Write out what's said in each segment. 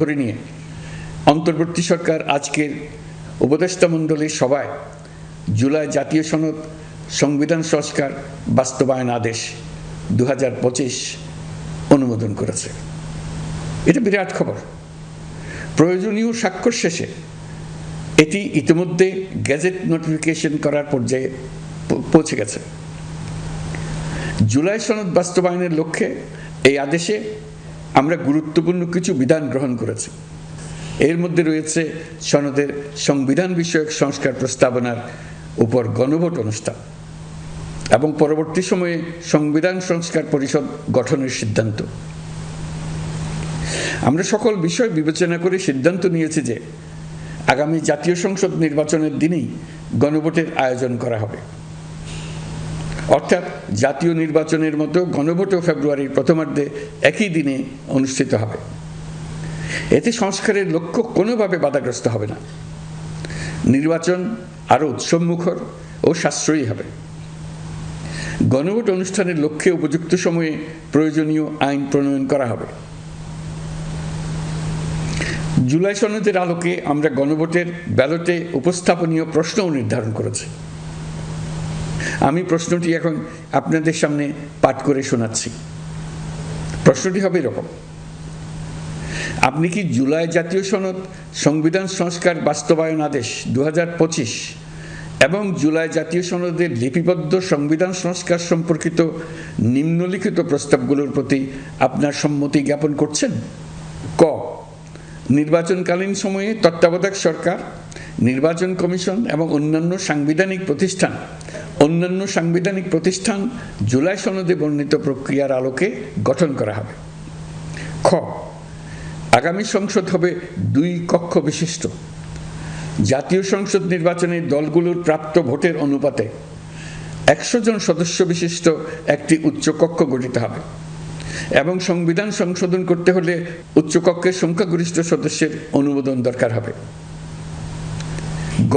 ধরে নিয়ে। অন্তর্বর্তী সরকার আজকের উপদেষ্টা মণ্ডলীর সভায় জুলাই জাতীয় সনদ সংবিধান সংস্কার বাস্তবায়ন আদেশ দুই হাজার পঁচিশ অনুমোদন করেছে। এটা বিরাট খবর। প্রয়োজনীয় স্বাক্ষর শেষে এটি ইতিমধ্যে গ্যাজেট নোটিফিকেশন করার পর্যায়ে পৌঁছে গেছে। জুলাই সনদ বাস্তবায়নের লক্ষ্যে এই আদেশে আমরা গুরুত্বপূর্ণ কিছু বিধান গ্রহণ করেছি। এর মধ্যে রয়েছে সনদের সংবিধান বিষয়ক সংস্কার প্রস্তাবনার উপর গণভোট অনুষ্ঠান এবং পরবর্তী সময়ে সংবিধান সংস্কার পরিষদ গঠনের সিদ্ধান্ত। আমরা সকল বিষয় বিবেচনা করে সিদ্ধান্ত নিয়েছি যে আগামী জাতীয় সংসদ নির্বাচনের দিনেই গণভোটের আয়োজন করা হবে। অর্থাৎ জাতীয় নির্বাচনের মতো গণভোটও ফেব্রুয়ারির প্রথমার্ধে একই দিনে অনুষ্ঠিত হবে। এতে সংস্কারের লক্ষ্য কোনোভাবে বাধাগ্রস্ত হবে না। নির্বাচন আরও উৎসবমুখর ও সাশ্রয়ী হবে। গণভোট অনুষ্ঠানের লক্ষ্যে উপযুক্ত সময়ে প্রয়োজনীয় আইন প্রণয়ন করা হবে। জুলাই সনদের আলোকে আমরা গণভোটের ব্যালটে উপস্থাপনীয় প্রশ্নও নির্ধারণ করেছি। আমি প্রশ্নটি এখন আপনাদের সামনে পাঠ করে শোনাচ্ছি। প্রশ্নটি হবে এরকম। আপনি কি জুলাই জাতীয় সনদ, সংবিধান সংস্কার, বাস্তবায়ন আদেশ দু হাজার পঁচিশ এবং জুলাই জাতীয় সনদের লিপিবদ্ধ সংবিধান সংস্কার সম্পর্কিত নিম্নলিখিত প্রস্তাবগুলোর প্রতি আপনার সম্মতি জ্ঞাপন করছেন? ক, নির্বাচনকালীন সময়ে তত্ত্বাবধায়ক সরকার, নির্বাচন কমিশন এবং অন্যান্য সাংবিধানিক প্রতিষ্ঠান অন্যান্য সাংবিধানিক প্রতিষ্ঠান জুলাই সনদে বর্ণিত প্রক্রিয়ার আলোকে গঠন করা হবে। খ, আগামী সংসদ হবে দুই কক্ষ বিশিষ্ট। জাতীয় সংসদ নির্বাচনে দলগুলোর প্রাপ্ত ভোটের অনুপাতে একশো জন সদস্য বিশিষ্ট একটি উচ্চকক্ষ গঠিত হবে এবং সংবিধান সংশোধন করতে হলে উচ্চকক্ষের সংখ্যাগরিষ্ঠ সদস্যের অনুমোদন দরকার হবে। গ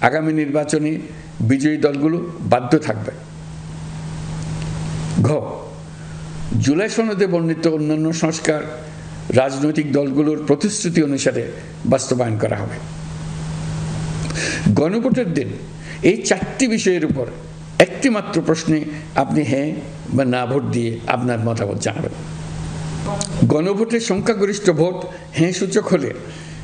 আগামী নির্বাচনে বিজয়ী দলগুলো বাধ্য থাকবে। ঘ, জুলাই সনদে বর্ণিত অন্যান্য সংস্কার রাজনৈতিক দলগুলোর প্রতিশ্রুতি অনুসারে বাস্তবায়ন করা হবে। গণভোটের দিন এই চারটি বিষয়ের উপর একটি মাত্র প্রশ্নে আপনি হ্যাঁ বা না ভোট দিয়ে আপনার মতামত জানাবেন। গণভোটের সংখ্যাগরিষ্ঠ ভোট হ্যাঁ সূচক হলে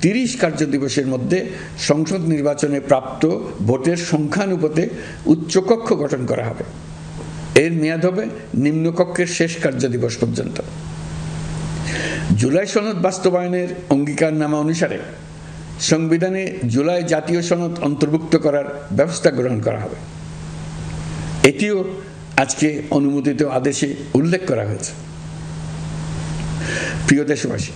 তিরিশ কার্য দিবসের মধ্যে সংসদ নির্বাচনে প্রাপ্ত ভোটের সংখ্যানুপাতে উচ্চকক্ষ গঠন করা হবে। এর মেয়াদ হবে নিম্নকক্ষের শেষ কার্য দিবস পর্যন্ত। জুলাই সনদ বাস্তবায়নের অঙ্গীকারনামা অনুসারে সংবিধানে জুলাই জাতীয় সনদ অন্তর্ভুক্ত করার ব্যবস্থা গ্রহণ করা হবে। এটিও আজকে অনুমোদিত আদেশে উল্লেখ করা হয়েছে। প্রিয় দেশবাসী